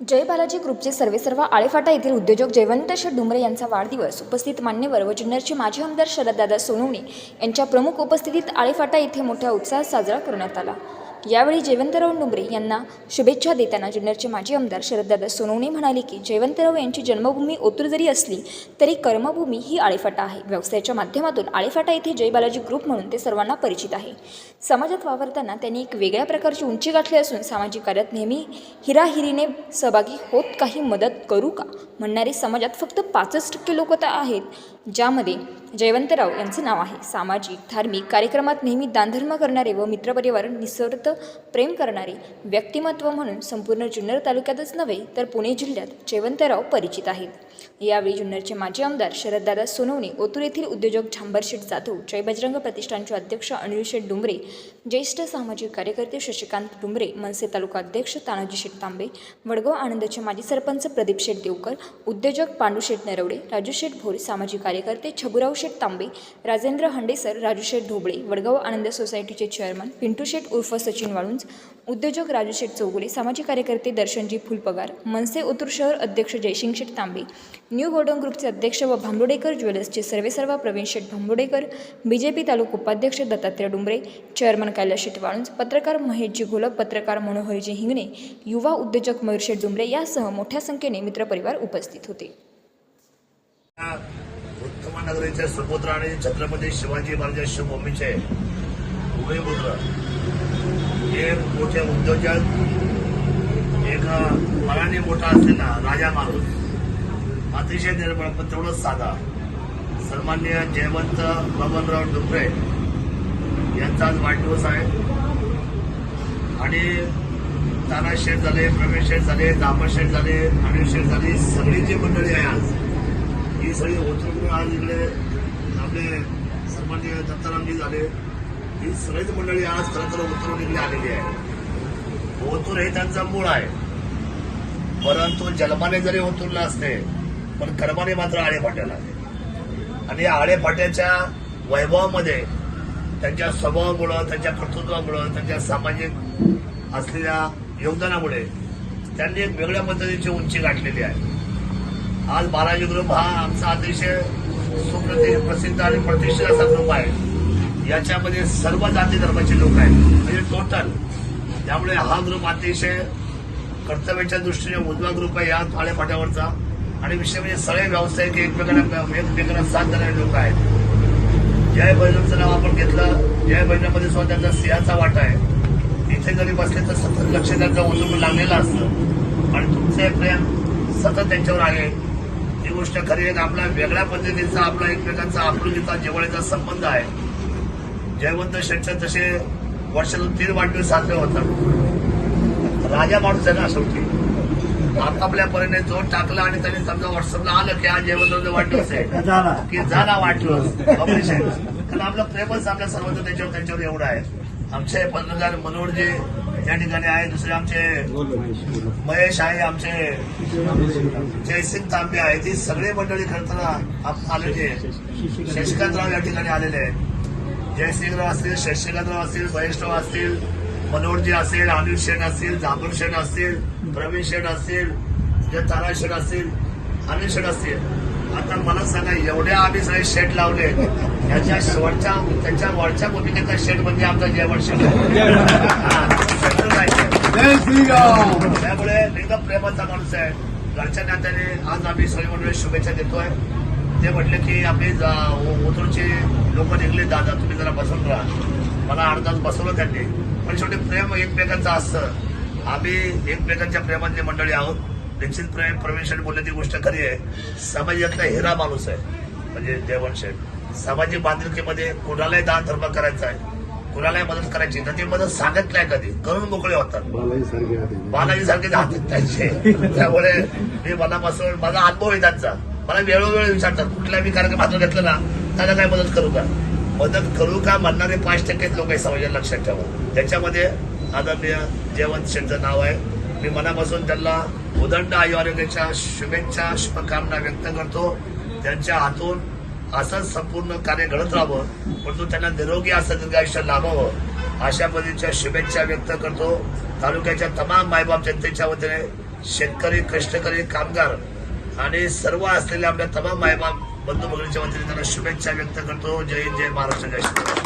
जय बालाजी ग्रुपचे सर्वेसर्वा आळेफाटा येथील उद्योजक जयवंत शेठ डुमरे यांचा वाढदिवस. उपस्थित मान्यवर व जुन्नरचे माजी आमदार शरददादा सोनवणे यांच्या प्रमुख उपस्थितीत आळेफाटा येथे मोठ्या उत्साहात साजरा करण्यात आला. यावेळी जयवंतराव डुंबरे यांना शुभेच्छा देताना जुन्नरचे माजी आमदार शरददादा सोनवणे म्हणाले की जयवंतराव यांची जन्मभूमी ओतूर जरी असली तरी कर्मभूमी ही आळेफाटा आहे. व्यवसायाच्या माध्यमातून आळेफाटा येथे जय बालाजी ग्रुप म्हणून ते सर्वांना परिचित आहे. समाजात वावरताना त्यांनी एक वेगळ्या प्रकारची उंची गाठली असून सामाजिक कार्यात नेहमी हिराहिरीने सहभागी होत काही मदत करू का? म्हणणारे समाजात फक्त पाचच टक्के लोक तर आहेत ज्यामध्ये जयवंतराव यांचं नाव आहे. सामाजिक धार्मिक कार्यक्रमात नेहमी दानधर्म करणारे व मित्रपरिवार निसर्त प्रेम करणारे व्यक्तिमत्व म्हणून संपूर्ण जुन्नर तालुक्यातच नव्हे तर पुणे जिल्ह्यात जयवंतराव परिचित आहेत. यावेळी जुन्नरचे माजी आमदार शरददादा सोनवणे ओतूर येथील उद्योजक झांबर शेठ जाधव जय बजरंग प्रतिष्ठानचे अध्यक्ष अनिल शेठ डुंबरे ज्येष्ठ सामाजिक कार्यकर्ते शशिकांत डुंबरे मनसे तालुका अध्यक्ष तानाजी शेठ तांबे वडगाव आनंदचे माजी सरपंच प्रदीप शेठ देवकर उद्योजक पांडू शेठ नरवडे राजू शेठ भोर सामाजिक कार्यकर्ते छबुराव शेठ तांबे राजेंद्र हंडेसर राजू शेठ ढोबळे वडगाव आनंद सोसायटीचे चेअरमन पिंटू शेठ उर्फ सचिन वाळुंज उद्योजक राजू शेठ चौगुले सामाजिक कार्यकर्ते दर्शनजी फुलपगार मनसे ओतूर शहर अध्यक्ष जयसिंग शेठ तांबे न्यू गोडन ग्रुपचे अध्यक्ष व भांबुडेकर ज्वेलर्सचे सर्वेसर्वा प्रवीण शेठ भांबुडेकर बी जे पी तालुका उपाध्यक्ष दत्तात्रय डुंबरे चेअरमन कैलास शेठ वाळुंज पत्रकार महेशजी घोलप पत्रकार मनोहरजी हिंगणे युवा उद्योजक मयूर शेठ डुंबरे यासह मोठ्या संख्येने मित्रपरिवार उपस्थित होते. नगरीचे सुपुत्र आणि छत्रपती शिवाजी महाराज शिवभूमीचे उभे पुत्र एक मोठे उद्योजक एक मनाने मोठा असलेला राजा माणूस. अतिशय निर्मळ पण तेवढंच साधा. सन्मान्य जयवंत बबनराव डुबरे यांचा आज वाढदिवस आहे. आणि तानाशेठ झाले प्रवेश शेठ झाले दामर शेठ झाले अनिल शेठ झाले सगळी जी मंडळी आहे आज ही सगळी ओतूर आज इकडे आपले सन्मान्य दत्तारामजी झाले. ही सगळीच मंडळी आज खरं तर ओतूर इकडे आलेली आहे. ओतूर हे त्यांचं मूळ आहे. परंतु जन्माने जरी ओतूरला असते पण कर्माने मात्र आळेफाट्याला आहे आणि या आळेफाट्याच्या वैभवामध्ये त्यांच्या स्वभावामुळं त्यांच्या कर्तृत्वामुळं त्यांच्या सामाजिक असलेल्या योगदानामुळे त्यांनी एक वेगळ्या पद्धतीची उंची गाठलेली आहे. आज बालाजी ग्रुप हा आमचा अतिशय सुप्रति प्रसिद्ध आणि प्रतिष्ठित असा ग्रुप आहे. याच्यामध्ये सर्व जाती धर्माचे लोक आहेत. म्हणजे टोटल त्यामुळे हा ग्रुप अतिशय कर्तव्याच्या दृष्टीने उजवा ग्रुप आहे या थाळेपाट्यावरचा आणि विषय म्हणजे सगळे व्यावसायिक एकमेकांना एकमेकांना साथ देणारे लोक आहेत. जय बहिणीचं नाव आपण घेतलं. जय बहिणीमध्ये सुद्धा त्यांचा सिंहाचा वाटा आहे. इथे जरी बसले तर सतत लक्ष त्यांचं ओझून लागलेलं असतं. आणि तुमचं हे प्रेम सतत त्यांच्यावर आहे. ही गोष्ट खरी एक आपला वेगळ्या पद्धतीचा आपला एकमेकांचा आपुलकीचा जेवळीचा संबंध आहे. जयवंत शेठचे तसे वर्षातून तीन वाढदिवस साजरे होतात. राजा माणूस आहे ना शेवटी. आपापल्या परीने जोर टाकला आणि त्यांनी समजा व्हॉट्सअपला आलं की आज जयवंत वाढदिवस आहे. की झाला वाटलं. कारण आपलं प्रेमच आपल्या सर्वांचं त्याच्यावर त्यांच्यावर एवढं आहे. आमचे पत्रकार मनोहरजी या ठिकाणी आहे. दुसरे आमचे महेश आहे. आमचे जयसिंग तांबे आहे. ती सगळे मंडळी आप- आलेली आहे शशिकांतराव या ठिकाणी आलेले आहेत. जयसिंगराव असतील शशिकांतराव असतील महेशराव असतील मनोहरजी असेल अनिल शेठ असतील जांभूर शेठ असतील प्रवीण शेठ असतील जे तारा शेठ असतील अनिल शेठ असतील आता मला सांगा एवढ्या आम्ही सगळे शेट लावले याच्या शेवटच्या त्याच्या वरच्या भूमिकेचा शेट म्हणजे आमचा जेवण श्रीराम. त्यामुळे एकदम प्रेमाचा माणूस आहे. घरच्या नात्याने आज आम्ही सगळी मंडळी शुभेच्छा देतोय. ते म्हटले की आपली ओतूरचे लोक निघले. दादा तुम्ही जरा बसून राहा. मला अर्धाच बसवलं त्यांनी. पण शेवटी प्रेम एकमेकांचं असतं. आम्ही एकमेकांच्या प्रेमातली मंडळी आहोत. निश्चित प्रेम बोलले ती गोष्ट खरी आहे. समाजातला हिरा माणूस आहे. म्हणजे देवण शेठ. सामाजिक बांधिलकीमध्ये कुणालाही दान धर्म करायचा आहे. कुणालाही मदत करायची तर ती मदत सांगत नाही कधी? करून मोकळे होतात. बालाजी सारखे जातात त्यांचे त्यामुळे मी मनापासून माझा अनुभव आहे त्यांचा. मला वेळोवेळी विचारतात कुठला मी कार्यक्रम हातात घेतला ना त्याला काय मदत करू का? मदत करू का म्हणणारे पाच टक्केच लोक आहे लक्षात ठेवा. त्याच्यामध्ये आदरणीय जयवंत शेठचं नाव आहे. मी मनापासून त्यांना उदंड आयु आरोग्याच्या शुभेच्छा शुभकामना व्यक्त करतो. त्यांच्या हातून असंच संपूर्ण कार्य घडत राहावं परंतु त्यांना निरोगी असं दीर्घायुष्य लाभावं अशा पद्धतीच्या शुभेच्छा व्यक्त करतो. तालुक्याच्या तमाम मायबाप जनतेच्या वतीने शेतकरी कष्टकरी कामगार आणि सर्व असलेल्या आपल्या तमाम मायबाप बंधू भगिनीच्या वतीने त्यांना शुभेच्छा व्यक्त करतो. जय हिंद जय महाराष्ट्र जय श्री